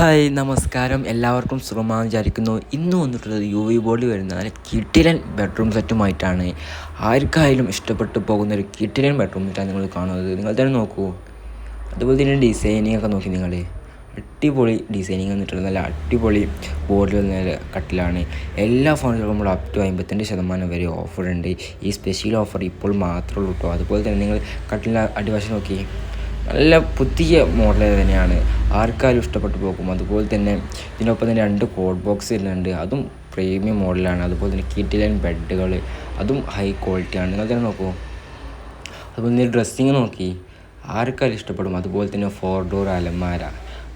Hi നമസ്കാരം. എല്ലാവർക്കും സുഖമാണെന്ന് വിചാരിക്കുന്നു. ഇന്ന് വന്നിട്ടുള്ളത് യു വി ബോർഡിൽ വരുന്ന കിട്ടിലൻ ബെഡ്റൂം സെറ്റുമായിട്ടാണ് ആർക്കായാലും ഇഷ്ടപ്പെട്ടു പോകുന്ന ഒരു കിട്ടിലൻ ബെഡ്റൂം സെറ്റാണ് നിങ്ങൾ കാണുന്നത്. നിങ്ങൾ തന്നെ നോക്കൂ. അതുപോലെ തന്നെ ഡിസൈനിങ് ഒക്കെ നോക്കി നിങ്ങൾ. അടിപൊളി ഡിസൈനിങ് വന്നിട്ടുള്ള നല്ല അടിപൊളി ബോർഡിൽ വന്ന കട്ടിലാണ്. എല്ലാ ഫോണിലും നമ്മൾ അപ് ടു അമ്പത്തിരണ്ട് ശതമാനം വരെ ഓഫറുണ്ട് ഈ സ്പെഷ്യൽ ഓഫർ ഇപ്പോൾ മാത്രമേ ഉള്ളൂ കേട്ടോ അതുപോലെ തന്നെ നിങ്ങൾ കട്ടിലിന്റെ അടിവശം നോക്കി. നല്ല പുതിയ മോഡൽ തന്നെയാണ്. ആർക്കാരും ഇഷ്ടപ്പെട്ടു പോകും. അതുപോലെ തന്നെ ഇതിനൊപ്പം തന്നെ രണ്ട് കോഡ് ബോക്സ് വരുന്നുണ്ട്. അതും പ്രീമിയം മോഡലാണ് അതുപോലെ തന്നെ കിറ്റിലൈൻ ബെഡുകൾ അതും ഹൈ ക്വാളിറ്റിയാണ് നിങ്ങൾ തന്നെ നോക്കൂ. അതുപോലെ തന്നെ ഡ്രസ്സിങ് നോക്കി. ആർക്കാരും ഇഷ്ടപ്പെടും. അതുപോലെ തന്നെ ഫോർ ഡോർ അലമാര.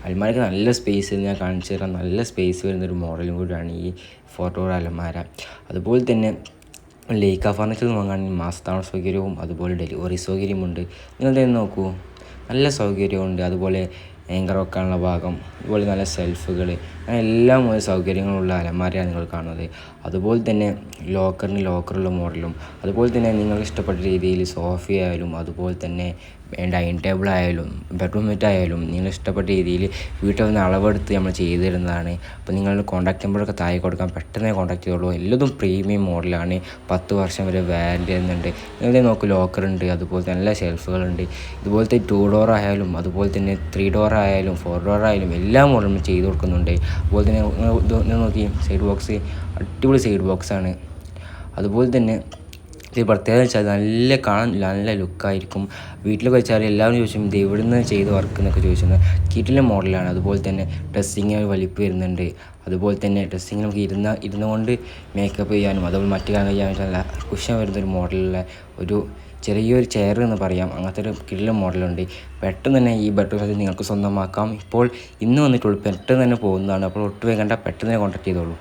അലമാരക്ക് നല്ല സ്പേസ് ഞാൻ കാണിച്ചു തരാം. നല്ല സ്പേസ് വരുന്നൊരു മോഡലും കൂടിയാണ് ഈ ഫോർ ഡോർ അലമാര. അതുപോലെ തന്നെ ലേക്ക ഫർണിച്ചർ വാങ്ങാൻ മാസത്താണ സൗകര്യവും അതുപോലെ ഡെലിവറി സൗകര്യമുണ്ട്. നിങ്ങൾ തന്നെ നോക്കൂ. നല്ല സൗകര്യമുണ്ട്. അതുപോലെ ഏങ്കർ വെക്കാനുള്ള ഭാഗം. അതുപോലെ നല്ല സെൽഫുകൾ അങ്ങനെ എല്ലാം സൗകര്യങ്ങളുള്ള അലമാരയാണ് നിങ്ങൾ കാണുന്നത്. അതുപോലെ തന്നെ ലോക്കറിന് ലോക്കറുള്ള മോഡലും അതുപോലെ തന്നെ നിങ്ങൾക്ക് ഇഷ്ടപ്പെട്ട രീതിയിൽ സോഫയായാലും അതുപോലെ തന്നെ ഡൈനിങ് ടേബിൾ ആയാലും ബെഡ്റൂം മെറ്റ് ആയാലും നിങ്ങൾ ഇഷ്ടപ്പെട്ട രീതിയിൽ വീട്ടിൽ വന്ന് അളവെടുത്ത് നമ്മൾ ചെയ്തു തരുന്നതാണ് അപ്പോൾ നിങ്ങളുടെ കോൺടാക്ട് നമ്പറൊക്കെ താഴെ കൊടുക്കാൻ പെട്ടെന്ന് കോൺടാക്ട് ചെയ്തോളൂ. എല്ലതും പ്രീമിയം മോഡലാണ് പത്ത് വർഷം വരെ വാറന്റി തരുന്നുണ്ട്. നിങ്ങളുടെ നോക്ക് ലോക്കറുണ്ട് അതുപോലെ തന്നെ നല്ല ഷെൽഫുകളുണ്ട് ഇതുപോലത്തെ ടു ഡോർ ആയാലും അതുപോലെ തന്നെ ത്രീ ഡോർ ആയാലും ഫോർ ഡോർ ആയാലും എല്ലാം മോഡലും ചെയ്ത് കൊടുക്കുന്നുണ്ട്. അതുപോലെ തന്നെ ഇത് നോക്കി സൈഡ് ബോക്സ് അടിപൊളി സൈഡ് ബോക്സാണ് അതുപോലെ തന്നെ ഇത് പ്രത്യേകത വെച്ചാൽ നല്ല കാണാൻ നല്ല ലുക്കായിരിക്കും വീട്ടിൽ വെച്ചാൽ എല്ലാവരും ചോദിച്ചും ഇത് എവിടെ നിന്ന് ചെയ്ത് വർക്ക് എന്നൊക്കെ ചോദിച്ചത് കിറ്റിലെ മോഡലാണ് അതുപോലെ തന്നെ ഡ്രസ്സിങ് വലിപ്പ് വരുന്നുണ്ട്. അതുപോലെ തന്നെ ഡ്രസ്സിങ് നമുക്ക് ഇരുന്ന ഇരുന്നുകൊണ്ട് മേക്കപ്പ് ചെയ്യാനും അതുപോലെ മറ്റു കാര്യങ്ങൾ ചെയ്യാൻ നല്ല കുഷൻ വരുന്നൊരു മോഡലുള്ള ഒരു ചെറിയൊരു ചെയർ എന്ന് പറയാം. അങ്ങനത്തെ ഒരു കിടിലൻ മോഡലുണ്ട് പെട്ടെന്ന് തന്നെ ഈ ബെഡ് സെറ്റ് നിങ്ങൾക്ക് സ്വന്തമാക്കാം. ഇപ്പോൾ ഇന്ന് വന്നിട്ടുള്ളൂ. പെട്ടെന്ന് തന്നെ പോകുന്നതാണ്. അപ്പോൾ ഒട്ടും വേണ്ട പെട്ടെന്ന് കോൺടാക്ട് ചെയ്തോളൂ.